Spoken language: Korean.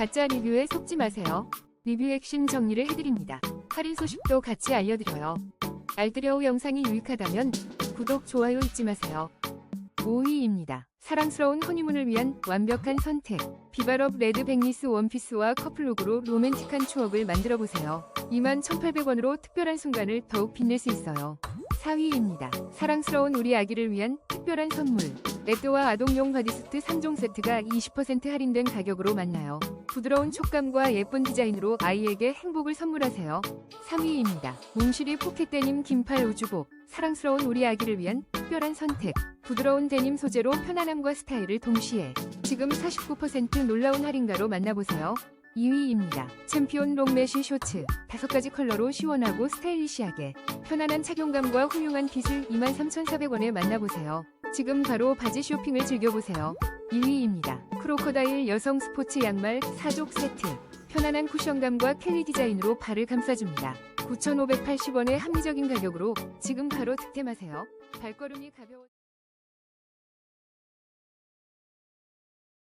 가짜 리뷰에 속지 마세요. 리뷰 핵심 정리를 해드립니다. 할인 소식도 같이 알려드려요. 알뜰여우 영상이 유익하다면 구독, 좋아요 잊지 마세요. 5위입니다. 사랑스러운 허니문을 위한 완벽한 선택. 비바럽 레드 백리스 원피스와 커플룩으로 로맨틱한 추억을 만들어 보세요. 21,800원으로 특별한 순간을 더욱 빛낼 수 있어요. 4위입니다. 사랑스러운 우리 아기를 위한 특별한 선물. 레드와 아동용 바디수트 3종 세트가 20% 할인된 가격으로 만나요. 부드러운 촉감과 예쁜 디자인으로 아이에게 행복을 선물하세요. 3위입니다. 몽실이 포켓 데님 긴팔 우주복. 사랑스러운 우리 아기를 위한 특별한 선택. 부드러운 데님 소재로 편안함과 스타일을 동시에 지금 49% 놀라운 할인가로 만나보세요. 2위입니다. 챔피온 롱매쉬 쇼츠. 5가지 컬러로 시원하고 스타일리시하게 편안한 착용감과 훌륭한 핏을 23,400원에 만나보세요. 지금 바로 바지 쇼핑을 즐겨보세요. 2위입니다. 크로커다일 여성 스포츠 양말 4족 세트. 편안한 쿠션감과 캘리 디자인으로 발을 감싸줍니다. 9,580원의 합리적인 가격으로 지금 바로 득템하세요. 발걸음이 가벼워